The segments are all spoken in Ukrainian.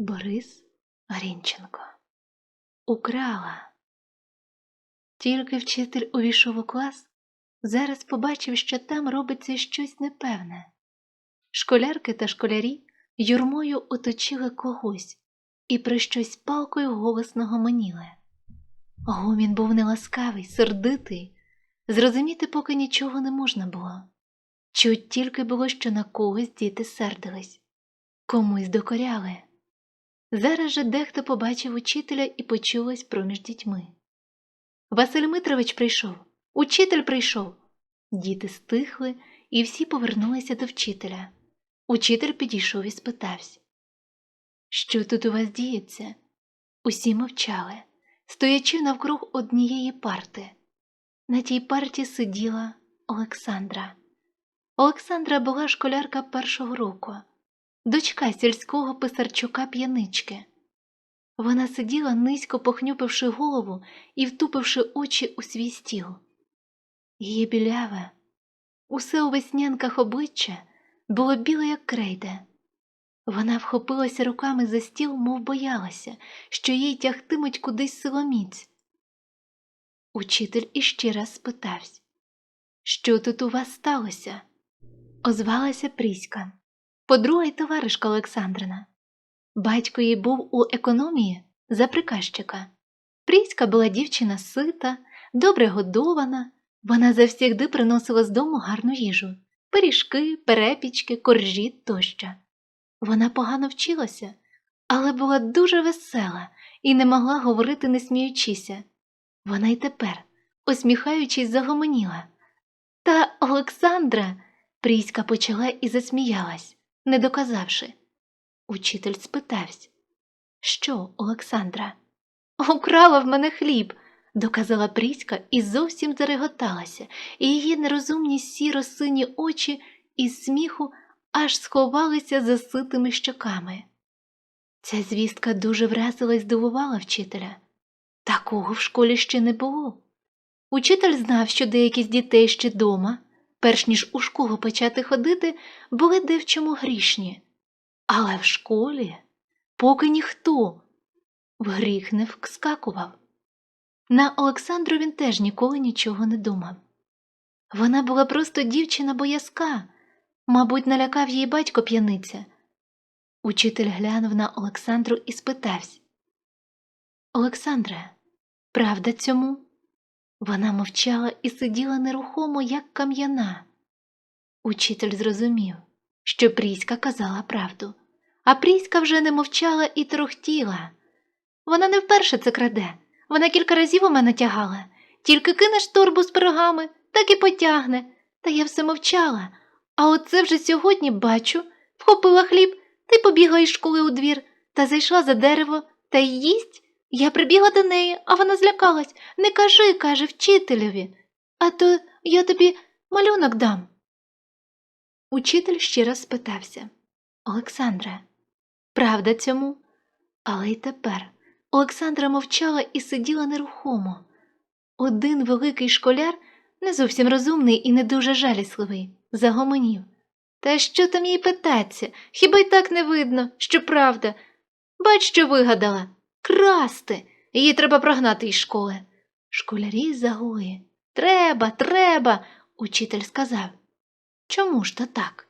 Борис Грінченко. Украла. Тільки вчитель увійшов у клас, зараз побачив, що там робиться щось непевне. Школярки та школярі юрмою оточили когось і про щось палкою голосно гомоніли. Гомін був неласкавий, сердитий, зрозуміти поки нічого не можна було. Чуть тільки було, що на когось діти сердились, комусь докоряли. Зараз же дехто побачив учителя і почулось проміж дітьми. Василь Митрович прийшов, учитель прийшов. Діти стихли і всі повернулися до вчителя. Учитель підійшов і спитався. Що тут у вас діється? Усі мовчали, стоячи навкруг однієї парти. На тій парті сиділа Олександра. Олександра була школярка першого року, дочка сільського писарчука п'янички. Вона сиділа низько похнюпивши голову і втупивши очі у свій стіл. Її біляве, усе у веснянках обличчя було біле, як крейда. Вона вхопилася руками за стіл, мов боялася, що їй тягтимуть кудись силоміць. Учитель іще раз спитався, що тут у вас сталося? Озвалася Пріська, подруга й товаришка Олександрина. Батько їй був у економії за приказчика. Пріська була дівчина сита, добре годована, вона завсігди приносила з дому гарну їжу пиріжки, перепічки, коржі тощо. Вона погано вчилася, але була дуже весела і не могла говорити, не сміючися. Вона й тепер, усміхаючись, загомоніла. Та Олександра, Пріська почала і засміялась, не доказавши. Учитель спитався, що, Олександра? Украла в мене хліб, доказала Пріська і зовсім зареготалася, і її нерозумні сіро сині очі із сміху аж сховалися за ситими щоками. Ця звістка дуже вразила й здивувала вчителя. Такого в школі ще не було. Учитель знав, що деякі з дітей ще дома, перш ніж у школу почати ходити, були де в чому грішні. Але в школі поки ніхто в гріх не вскакував. На Олександру він теж ніколи нічого не думав. Вона була просто дівчина боязка, мабуть, налякав її батько п'яниця. Учитель глянув на Олександру і спитався Олександре, правда цьому? Вона мовчала і сиділа нерухомо, як кам'яна. Учитель зрозумів, що Пріська казала правду, а Пріська вже не мовчала і трохтіла. Вона не вперше це краде, вона кілька разів у мене тягала, тільки кинеш торбу з пирогами, так і потягне. Та я все мовчала. А оце вже сьогодні бачу, вхопила хліб й побігла із школи у двір та зайшла за дерево та й їсть. Я прибігла до неї, а вона злякалась. Не кажи, каже вчителеві, а то я тобі малюнок дам. Учитель ще раз спитався Олександре, правда цьому? Але й тепер Олександра мовчала і сиділа нерухомо. Один великий школяр, не зовсім розумний і не дуже жалісливий, загомонів. Та що там їй питаться? Хіба й так не видно, що правда? Бач, що вигадала красти. Її треба прогнати із школи. Школярі загули. Треба, треба, учитель сказав. Чому ж то так?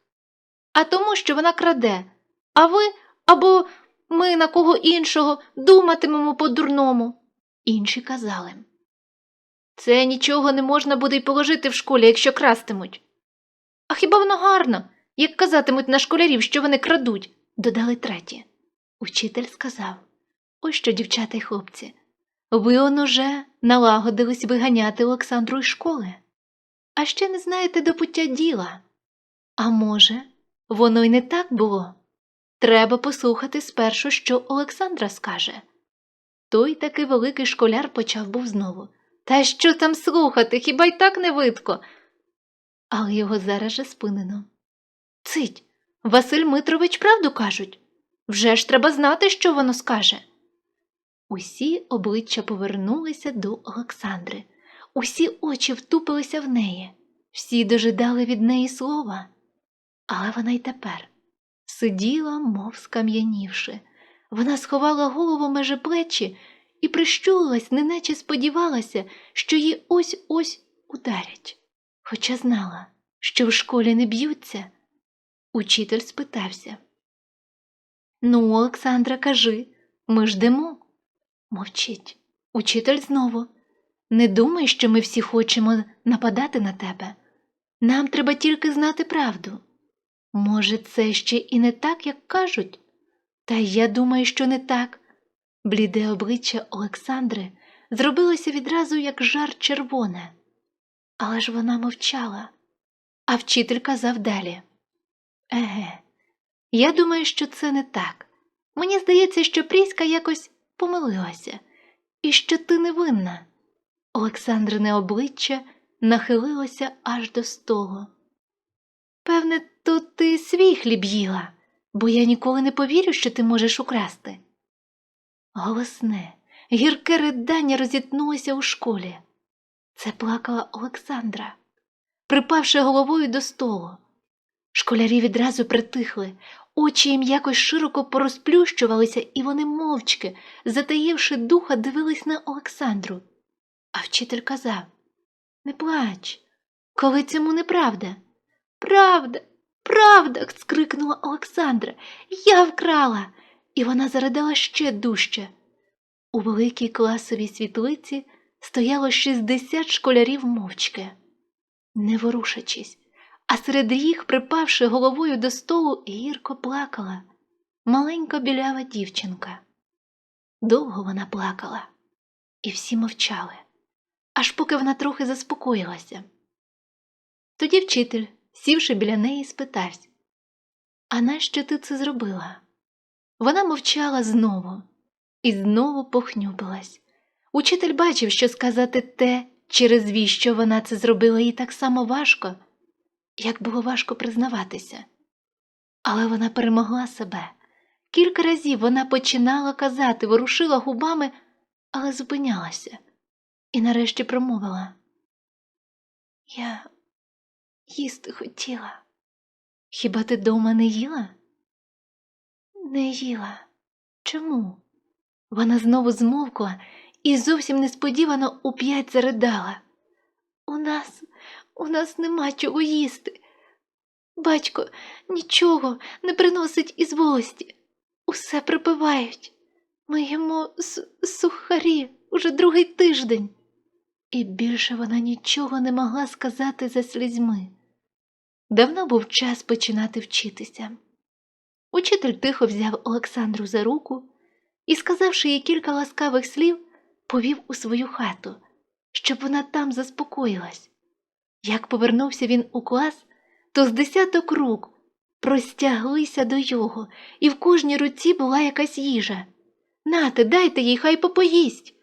А тому, що вона краде, а ви або ми на кого іншого думатимемо по-дурному. Інші казали. Це нічого не можна буде й положити в школі, якщо крастимуть. А хіба воно гарно, як казатимуть на школярів, що вони крадуть, додали треті. Учитель сказав Ось що, дівчата й хлопці, ви он уже налагодились виганяти Олександру із школи, а ще не знаєте до пуття діла. А може, воно й не так було. Треба послухати спершу, що Олександра скаже. Той таки великий школяр почав був знову. Та що там слухати, хіба й так не видко? Але його зараз же спинено. Цить, Василь Митрович правду кажуть. Вже ж треба знати, що воно скаже. Усі обличчя повернулися до Олександри, усі очі втупилися в неї, всі дожидали від неї слова. Але вона й тепер сиділа, мов скам'янівши, Вона сховала голову межи плечі і прищулилась, неначе сподівалася, що її ось ось ударять. Хоча знала, що в школі не б'ються, учитель спитався. Ну, Олександра, кажи, ми ждемо. Мовчить. Учитель знову. Не думай, що ми всі хочемо нападати на тебе. Нам треба тільки знати правду. Може, це ще і не так, як кажуть? Та я думаю, що не так. Бліде обличчя Олександри зробилося відразу як жар червоне. Але ж вона мовчала, а вчитель казав далі. Еге, я думаю, що це не так. Мені здається, що Пріська якось помилилася, і що ти не винна. Олександрине обличчя нахилилося аж до столу. Певне, то ти свій хліб їла, бо я ніколи не повірю, що ти можеш украсти. Голосне, гірке ридання розітнулося у школі. Це плакала Олександра, припавши головою до столу. Школярі відразу притихли, очі їм якось широко порозплющувалися, і вони мовчки, затаївши духа, дивились на Олександру. А вчитель казав Не плач, коли цьому неправда. Правда, правда. скрикнула Олександра. Я вкрала. І вона заридала ще дужче. У великій класовій світлиці стояло 60 школярів мовчки, не ворушачись, а серед їх, припавши головою до столу, гірко плакала маленька білява дівчинка. Довго вона плакала, і всі мовчали, аж поки вона трохи заспокоїлася. Тоді вчитель, сівши біля неї, спитався А нащо ти це зробила? Вона мовчала знову і знову похнюпилась. Учитель бачив, що сказати те, через віщо вона це зробила їй так само важко, як було важко признаватися. Але вона перемогла себе. Кілька разів вона починала казати, ворушила губами, але зупинялася і нарешті промовила. Я їсти хотіла. Хіба ти дома не їла? Не їла. Чому? Вона знову змовкла і зовсім несподівано уп'ять заридала. У нас, у нас нема чого їсти. Батько нічого не приносить із волості. Усе припивають. Ми їмо сухарі уже другий тиждень. І більше вона нічого не могла сказати за слізьми. Давно був час починати вчитися. Учитель тихо взяв Олександру за руку і, сказавши їй кілька ласкавих слів, повів у свою хату, щоб вона там заспокоїлась. Як повернувся він у клас, то з десяток рук простяглися до його, і в кожній руці була якась їжа. Нате, дайте їй, хай попоїсть.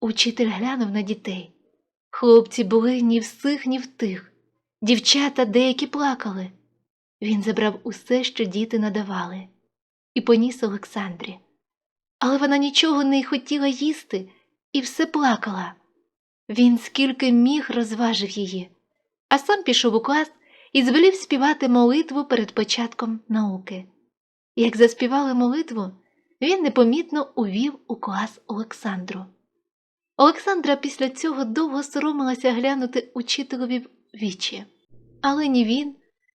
Учитель глянув на дітей. Хлопці були ні в сих, ні в тих. Дівчата деякі плакали. Він забрав усе, що діти надавали, і поніс Олександрі. Але вона нічого не хотіла їсти і все плакала. Він скільки міг розважив її, а сам пішов у клас і звелів співати молитву перед початком науки. Як заспівали молитву, він непомітно увів у клас Олександру. Олександра після цього довго соромилася глянути учителеві в вічі, але ні він,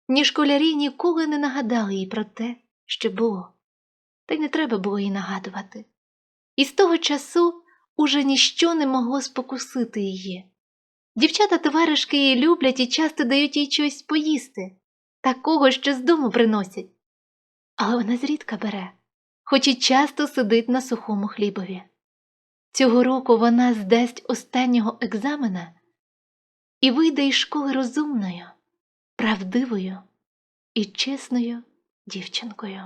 ні школярі ніколи не нагадали їй про те, що було, та й не треба було їй нагадувати. І з того часу уже ніщо не могло спокусити її. Дівчата товаришки її люблять і часто дають їй щось поїсти, такого, що з дому приносять. Але вона зрідка бере, хоч і часто сидить на сухому хлібові. Цього року вона здасть останнього екзамена і вийде із школи розумною, правдивою і чесною дівчинкою.